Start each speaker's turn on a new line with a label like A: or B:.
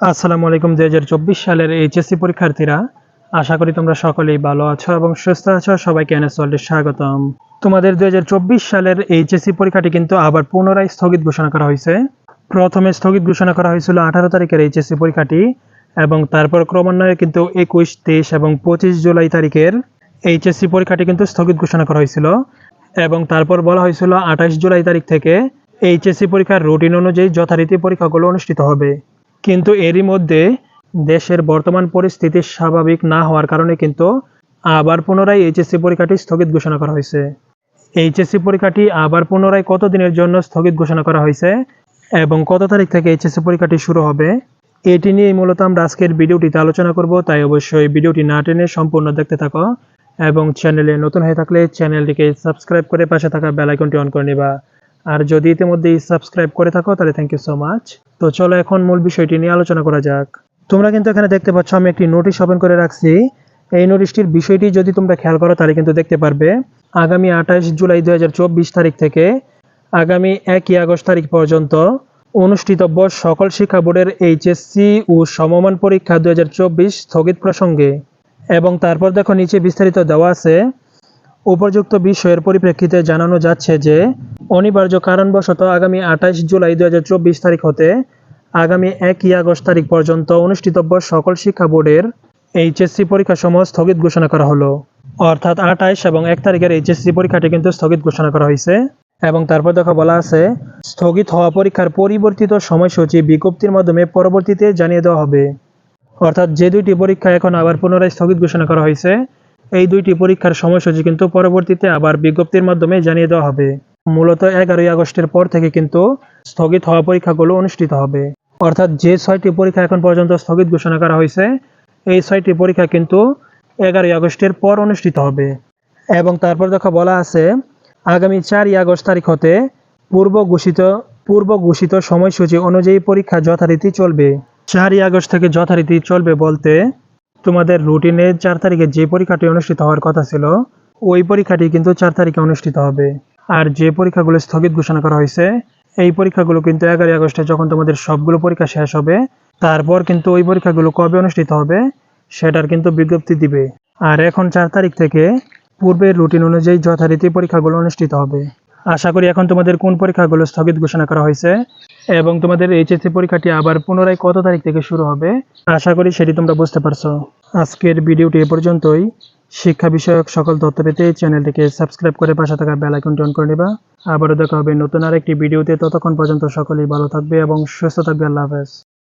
A: আসসালামু আলাইকুম, দুই হাজার চব্বিশ সালের এইচএসসি পরীক্ষার্থীরা। আশা করি তোমরা সকলেই ভালো আছো এবং সুস্থ আছো। সবাইকে এনএস ওয়ার্ল্ডে স্বাগতম। তোমাদের দুই হাজার চব্বিশ সালের এইচএসসি পরীক্ষাটি কিন্তু আবার পুনরায় স্থগিত ঘোষণা করা হয়েছে। প্রথমে স্থগিত ঘোষণা করা হয়েছিল আঠারো তারিখের এইচএসসি পরীক্ষাটি এবং তারপর ক্রমান্বয়ে কিন্তু একুশ, তেইশ এবং পঁচিশ জুলাই তারিখের এইচএসসি পরীক্ষাটি কিন্তু স্থগিত ঘোষণা করা হয়েছিল এবং তারপর বলা হয়েছিল আঠাশ জুলাই তারিখ থেকে এইচএসসি পরীক্ষার রুটিন অনুযায়ী যথারীতি পরীক্ষাগুলো অনুষ্ঠিত হবে। কিন্তু এরই মধ্যে দেশের বর্তমান পরিস্থিতি স্বাভাবিক না হওয়ার কারণে কিন্তু আবার পুনরায় এইচএসসি পরীক্ষাটি স্থগিত ঘোষণা করা হয়েছে। এইচএসসি পরীক্ষাটি আবার পুনরায় কত দিনের জন্য স্থগিত ঘোষণা করা হয়েছে এবং কত তারিখ থেকে এইচএসসি পরীক্ষাটি শুরু হবে, এটি নিয়ে মূলত আমরা আজকের ভিডিওটিতে আলোচনা করব। তাই অবশ্যই ভিডিওটি না টেনে সম্পূর্ণ দেখতে থাকো এবং চ্যানেলে নতুন হয়ে থাকলে চ্যানেলটিকে সাবস্ক্রাইব করে পাশে থাকা বেল আইকনটি অন করে নেবা। আর যদি ইতিমধ্যে সাবস্ক্রাইব করে থাকো, তাহলে থ্যাংক ইউ সো মাচ তো চলো এখন মূল বিষয়টি নিয়ে আলোচনা করা যাক। তোমরা কিন্তু এখানে দেখতে পাচ্ছ, আমি একটি নোটিশ ওপেন করে রাখছি। এই নোটিশটির বিষয়টি যদি তোমরা খেয়াল করো, তাহলে কিন্তু দেখতে পারবে, আগামী আঠাশ জুলাই দুই হাজার চব্বিশ তারিখ থেকে আগামী একই আগস্ট তারিখ পর্যন্ত অনুষ্ঠিতব্য সকল শিক্ষা বোর্ডের এইচএসসি ও সমমান পরীক্ষা দুই হাজার চব্বিশ স্থগিত প্রসঙ্গে। এবং তারপর দেখো, নিচে বিস্তারিত দেওয়া আছে। উপযুক্ত বিষয়ের পরিপ্রেক্ষিতে জানানো যাচ্ছে যে অনিবার্য কারণবশত আগামী আঠাশ জুলাই চব্বিশ তারিখ হতে আগামী একই আগস্ট তারিখ পর্যন্ত অনুষ্ঠিতব্য সকল শিক্ষা বোর্ডের এইচএসসি পরীক্ষা সমূহ স্থগিত ঘোষণা করা হলো। অর্থাৎ আঠাইশ এবং এক তারিখের এইচএসসি পরীক্ষাটি কিন্তু স্থগিত ঘোষণা করা হয়েছে এবং তারপর দেখো বলা আছে, স্থগিত হওয়া পরীক্ষার পরিবর্তিত সময়সূচি বিজ্ঞপ্তির মাধ্যমে পরবর্তীতে জানিয়ে দেওয়া হবে। অর্থাৎ যে দুইটি পরীক্ষা এখন আবার পুনরায় স্থগিত ঘোষণা করা হয়েছে, এই দুইটি পরীক্ষার সময়সূচি কিন্তু পরবর্তীতে আবার বিজ্ঞপ্তির মাধ্যমে জানিয়ে দেওয়া হবে। মূলত এগারোই আগস্টের পর থেকে কিন্তু স্থগিত হওয়া পরীক্ষাগুলো অনুষ্ঠিত হবে। অর্থাৎ যে ছয়টি পরীক্ষা এখন পর্যন্ত স্থগিত ঘোষণা করা হয়েছে, এই ছয়টি পরীক্ষা কিন্তু এগারোই আগস্টের পর অনুষ্ঠিত হবে। এবং তারপর দেখো বলা আছে, আগামী চারই আগস্ট তারিখ হতে পূর্ব ঘোষিত পূর্ব ঘোষিত সময়সূচি অনুযায়ী পরীক্ষা যথারীতি চলবে। চারই আগস্ট থেকে যথারীতি চলবে বলতে তোমাদের রুটিনে চার তারিখে যে পরীক্ষাটি অনুষ্ঠিত হওয়ার কথা ছিল, ওই পরীক্ষাটি কিন্তু চার তারিখে অনুষ্ঠিত হবে। আর যে পরীক্ষাগুলো স্থগিত ঘোষণা করা হয়েছে, এই পরীক্ষাগুলো কিন্তু এগারোই আগস্টে যখন তোমাদের সবগুলো পরীক্ষা শেষ হবে, তারপর কিন্তু ওই পরীক্ষাগুলো কবে অনুষ্ঠিত হবে, সেটার কিন্তু বিজ্ঞপ্তি দিবে। আর এখন চার তারিখ থেকে পূর্বের রুটিন অনুযায়ী যথারীতি পরীক্ষাগুলো অনুষ্ঠিত হবে। আশা করি এখন তোমাদের কোন পরীক্ষাগুলো স্থগিত ঘোষণা করা হয়েছে এবং তোমাদের এইচএসসি পরীক্ষাটি আবার পুনরায় কত তারিখ থেকে শুরু হবে? আশা করি সেটি তোমরা বুঝতে পারছ। আজকের ভিডিওটি এ পর্যন্তই। শিক্ষা বিষয়ক সকল তথ্য পেতে চ্যানেলটিকে সাবস্ক্রাইব করে পাশে থাকা বেল আইকনটি অন করে নেবা। আবারও দেখা হবে নতুন আরেকটি ভিডিওতে। ততক্ষণ পর্যন্ত সকলেই ভালো থাকবে এবং সুস্থ থাকবে। আল্লাহ হাফেজ।